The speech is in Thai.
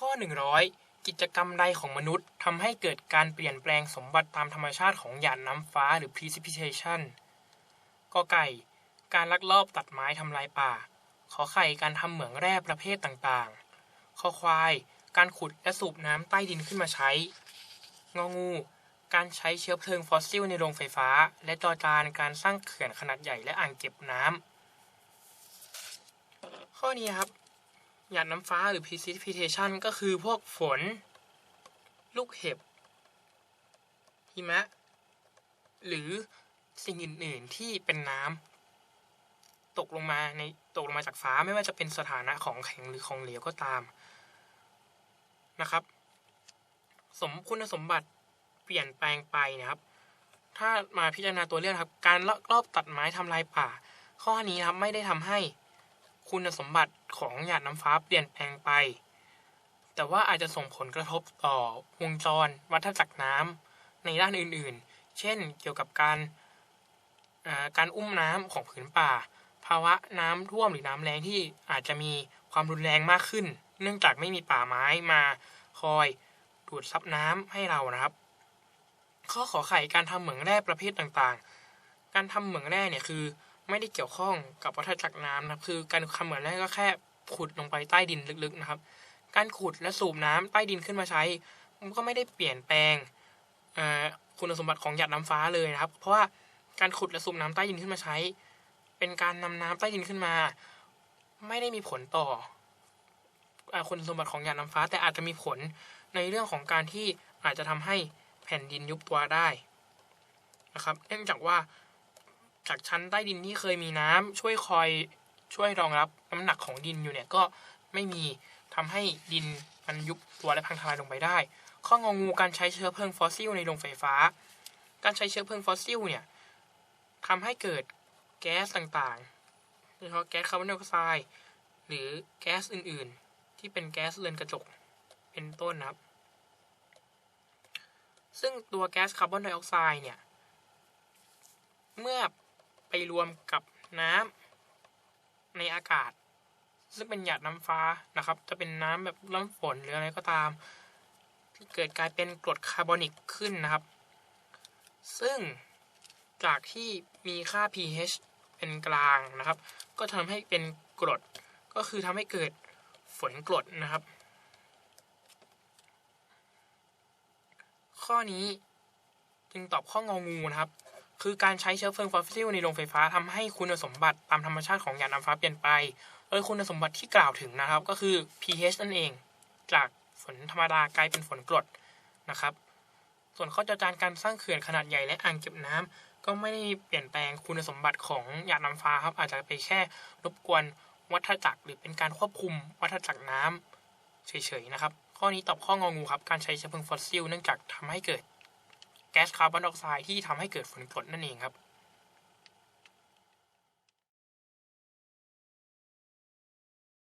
ข้อ 100 กิจกรรมใดของมนุษย์ทำให้เกิดการเปลี่ยนแปลงสมบัติตามธรรมชาติของหยาดน้ำฟ้าหรือ precipitation กไก่ การลักลอบตัดไม้ทำลายป่า ขอไข่การทำเหมืองแร่ประเภทต่างๆ ข้อควาย การขุดและสูบน้ำใต้ดินขึ้นมาใช้ งองู การใช้เชื้อเพลิงฟอสซิลในโรงไฟฟ้า และจอจานการสร้างเขื่อนขนาดใหญ่และอ่างเก็บน้ำข้อนี้ครับ หยาดน้ำฟ้าหรือ precipitation ก็คือพวกฝน ลูกเห็บ หิมะ หรือสิ่งอื่น ๆ ที่เป็นน้ำตกลงมาในตกลงมาจากฟ้าไม่ว่าจะเป็นสถานะของแข็งหรือของเหลวก็ตามนะครับ สมคุณสมบัติเปลี่ยนแปลงไปนะครับ ถ้ามาพิจารณาตัวเลือกครับ การลอบตัดไม้ทำลายป่า ข้อนี้ครับไม่ได้ทำให้ คุณสมบัติของหยาดน้ำฟ้าเปลี่ยนแปลงไป แต่ว่าอาจจะส่งผลกระทบต่อวงจรวัฏจักรน้ำในด้านอื่นๆ เช่น เกี่ยวกับการการอุ้มน้ำของผืนป่า ภาวะน้ำท่วมหรือน้ำแรงที่อาจจะมีความรุนแรงมากขึ้น เนื่องจากไม่มีป่าไม้มาคอยดูดซับน้ำให้เรานะครับ ข้อขอไข่การทำเหมืองแร่ประเภทต่างๆ การทำเหมืองแร่เนี่ยคือ ไม่ได้เกี่ยวข้องกับวัฏจักรน้ำนะครับ คือการทำเหมืองแร่ก็แค่ขุดลงไปใต้ดินลึกๆนะครับ การขุดและสูบน้ำใต้ดินขึ้นมาใช้ มันก็ไม่ได้เปลี่ยนแปลงคุณสมบัติของหยาดน้ำฟ้าเลยนะครับ เพราะว่าการขุดและสูบน้ำใต้ดินขึ้นมาใช้ เป็นการนำน้ำใต้ดินขึ้นมา ไม่ได้มีผลต่อคุณสมบัติของหยาดน้ำฟ้า แต่อาจจะมีผลในเรื่องของการที่อาจจะทำให้แผ่นดินยุบตัวได้นะครับ เนื่องจากว่า จากชั้นใต้ดินที่เคยมีน้ำช่วยคอยช่วยรองรับน้ำหนักของดินอยู่เนี่ยก็ไม่มีทำให้ดินมันยุบตัวและพังทลายลงไปได้ ข้ององูการใช้เชื้อเพลิงฟอสซิลในโรงไฟฟ้า การใช้เชื้อเพลิงฟอสซิลเนี่ยทำให้เกิดแก๊สต่างๆโดยเฉพาะแก๊สคาร์บอนไดออกไซด์หรือแก๊สอื่นๆ ที่เป็นแก๊สเรือนกระจกเป็นต้นนะครับ ซึ่งตัวแก๊สคาร์บอนไดออกไซด์เนี่ย เมื่อ ไปรวมกับน้ำในอากาศ ซึ่งเป็นหยาดน้ำฟ้านะครับ จะเป็นน้ำแบบน้ำฝนหรืออะไรก็ตามที่เกิดกลายเป็นกรดคาร์บอนิกขึ้นนะครับ ซึ่งจากที่มีค่า pH เป็นกลางนะครับ ก็ทำให้เป็นกรดก็คือทำให้เกิดฝนกรดนะครับ ข้อนี้จึงตอบข้ององูนะครับ คือการใช้เชื้อเพลิงฟอสซิลในโรงไฟฟ้าทำให้คุณสมบัติตามธรรมชาติของหยาดน้ำฟ้าเปลี่ยนไป โดยคุณสมบัติที่กล่าวถึงนะครับ ก็คือ pH นั่นเอง จากฝนธรรมดากลายเป็นฝนกรดนะครับ ส่วนข้อจารการสร้างเขื่อนขนาดใหญ่และอ่างเก็บน้ำก็ไม่ได้เปลี่ยนแปลงคุณสมบัติของหยาดน้ำฟ้าครับ อาจจะไปแค่รบกวนวัฏจักรหรือเป็นการควบคุมวัฏจักรน้ำเฉยๆนะครับ ข้อนี้ตอบข้ององูครับ การใช้เชื้อเพลิงฟอสซิลเนื่องจากทำให้เกิด แก๊สคาร์บอนไดออกไซด์ที่ทำให้เกิดฝนกรดนั่นเองครับ